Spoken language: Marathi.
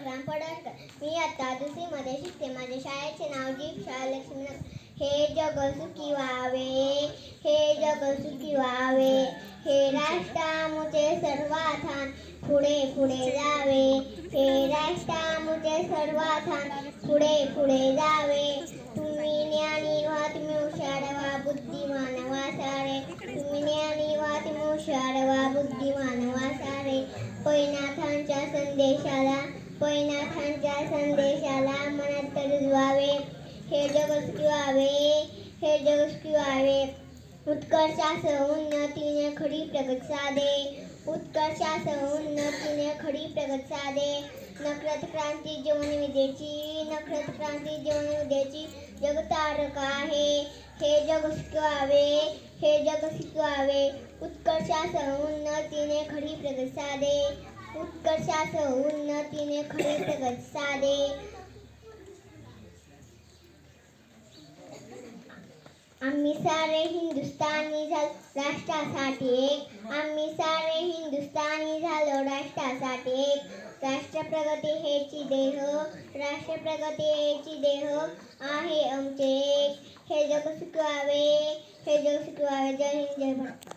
सखाराम पडळकर. मी आता दुसरीमध्ये शिकते. माझ्या शाळेचे नाव जीप शाळा लक्ष्मीनगर हे जग सुखी व्हावे. हे जग सुखी व्हावे. हे राष्ट्रामुचे सर्वाधान पुढे पुढे जावे. हे राष्ट्रामुचे सर्वाधान पुढे पुढे जावे. तुम्ही ज्ञानी व्हा तुम्ही हुशार व्हा बुद्धिमान व्हा सारे. तुम्ही ज्ञानी व्हा तुम्ही हुशार व्हा बुद्धिमान व्हा सारे. पैनाथांच्या संदेशाला पैनाथांच्या संदेशाला मनात रुजवावे हे जग व्हावे हे जग व्हावे उत्कर्षासह उन्नतीने खडी प्रगत साधे. उत्कर्षासह उन्नतीने खडी प्रगत साधे. नक्रत क्रांती जीवन विद्येची नक्रत क्रांती जीवन विद्येची जगतारक आहे. हे जग शिकवावे हे जग शिकवावे उत्कर्षासह उन्नतीने खडी प्रगत साधे. उत्कर्षास उन्नतीने खरे प्रगत साधे. आम्ही सारे हिंदुस्थानी झालो राष्ट्रासाठी एक. आम्ही सारे हिंदुस्थानी झालो राष्ट्रासाठी एक. राष्ट्र प्रगती हेची देह राष्ट्र प्रगती हेची देह आहे आमचे एक. हे जग सुखवावे हे जग सुखवावे. जय हिंद जय भारत.